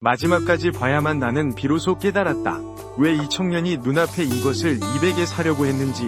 마지막까지 봐야만 나는 비로소 깨달았다. 왜 이 청년이 눈앞에 이것을 200에 사려고 했는지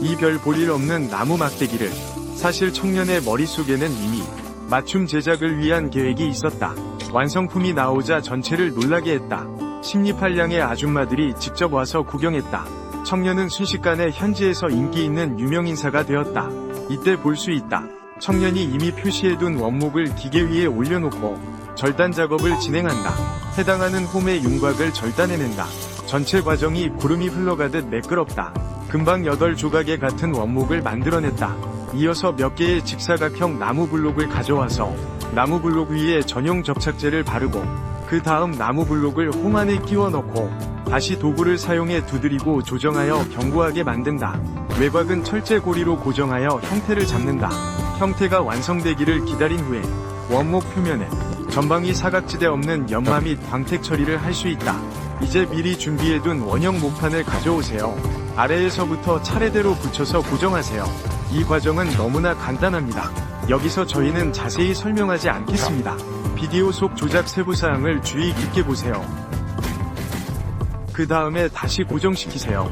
이 별 볼일 없는 나무 막대기를 사실 청년의 머릿속에는 이미 맞춤 제작을 위한 계획이 있었다. 완성품이 나오자 전체를 놀라게 했다. 십리팔량의 아줌마들이 직접 와서 구경했다. 청년은 순식간에 현지에서 인기 있는 유명인사가 되었다. 이때 볼 수 있다. 청년이 이미 표시해둔 원목을 기계 위에 올려놓고 절단 작업을 진행한다. 해당하는 홈의 윤곽을 절단해낸다. 전체 과정이 구름이 흘러가듯 매끄럽다. 금방 8조각의 같은 원목을 만들어냈다. 이어서 몇 개의 직사각형 나무 블록을 가져와서 나무 블록 위에 전용 접착제를 바르고 그 다음 나무 블록을 홈 안에 끼워 넣고 다시 도구를 사용해 두드리고 조정하여 견고하게 만든다. 외곽은 철제 고리로 고정하여 형태를 잡는다. 형태가 완성되기를 기다린 후에 원목 표면에 전방위 사각지대 없는 연마 및 광택 처리를 할 수 있다. 이제 미리 준비해둔 원형 목판을 가져오세요. 아래에서부터 차례대로 붙여서 고정하세요. 이 과정은 너무나 간단합니다. 여기서 저희는 자세히 설명하지 않겠습니다. 비디오 속 조작 세부사항을 주의 깊게 보세요. 그 다음에 다시 고정시키세요.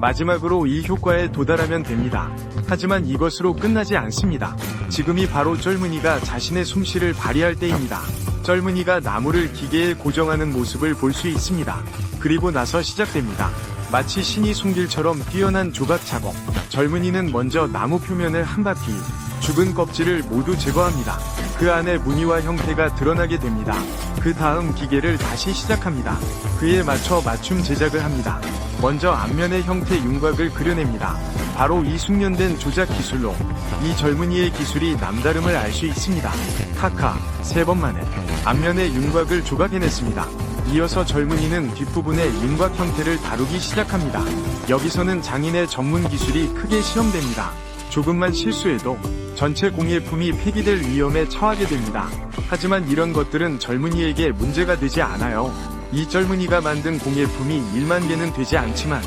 마지막으로 이 효과에 도달하면 됩니다. 하지만 이것으로 끝나지 않습니다. 지금이 바로 쩔무니가 자신의 솜씨를 발휘할 때입니다. 쩔무니가 나무를 기계에 고정하는 모습을 볼 수 있습니다. 그리고 나서 시작됩니다. 마치 신이 숨길처럼 뛰어난 조각 작업. 젊은이는 먼저 나무 표면을 한 바퀴, 죽은 껍질을 모두 제거합니다. 그 안에 무늬와 형태가 드러나게 됩니다. 그 다음 기계를 다시 시작합니다. 그에 맞춰 맞춤 제작을 합니다. 먼저 앞면의 형태 윤곽을 그려냅니다. 바로 이 숙련된 조작 기술로 이 젊은이의 기술이 남다름을 알 수 있습니다. 카카, 세 번 만에 앞면의 윤곽을 조각해냈습니다. 이어서 젊은이는 뒷부분의 윤곽 형태를 다루기 시작합니다. 여기서는 장인의 전문 기술이 크게 시험됩니다. 조금만 실수해도 전체 공예품이 폐기될 위험에 처하게 됩니다. 하지만 이런 것들은 젊은이에게 문제가 되지 않아요. 이 젊은이가 만든 공예품이 1만 개는 되지 않지만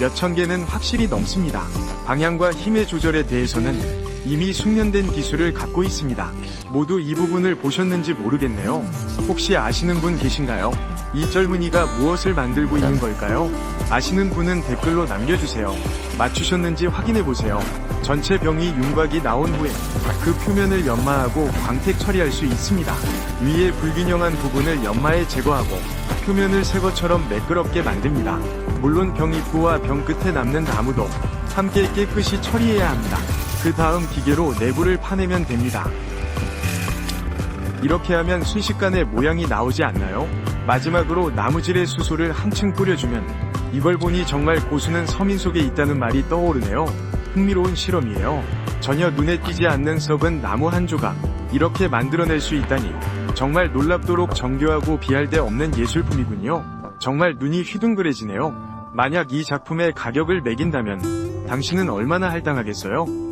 몇천 개는 확실히 넘습니다. 방향과 힘의 조절에 대해서는 이미 숙련된 기술을 갖고 있습니다. 모두 이 부분을 보셨는지 모르겠네요. 혹시 아시는 분 계신가요? 이 젊은이가 무엇을 만들고 있는 걸까요? 아시는 분은 댓글로 남겨주세요. 맞추셨는지 확인해보세요. 전체 병이 윤곽이 나온 후에 그 표면을 연마하고 광택 처리할 수 있습니다. 위에 불균형한 부분을 연마해 제거하고 표면을 새 것처럼 매끄럽게 만듭니다. 물론 병 입구와 병 끝에 남는 나무도 함께 깨끗이 처리해야 합니다. 그 다음 기계로 내부를 파내면 됩니다. 이렇게 하면 순식간에 모양이 나오지 않나요? 마지막으로 나무질의 수소를 한층 뿌려주면 이걸 보니 정말 고수는 서민 속에 있다는 말이 떠오르네요. 흥미로운 실험이에요. 전혀 눈에 띄지 않는 썩은 나무 한 조각 이렇게 만들어낼 수 있다니 정말 놀랍도록 정교하고 비할 데 없는 예술품이군요. 정말 눈이 휘둥그레지네요. 만약 이 작품의 가격을 매긴다면 당신은 얼마나 할당하겠어요?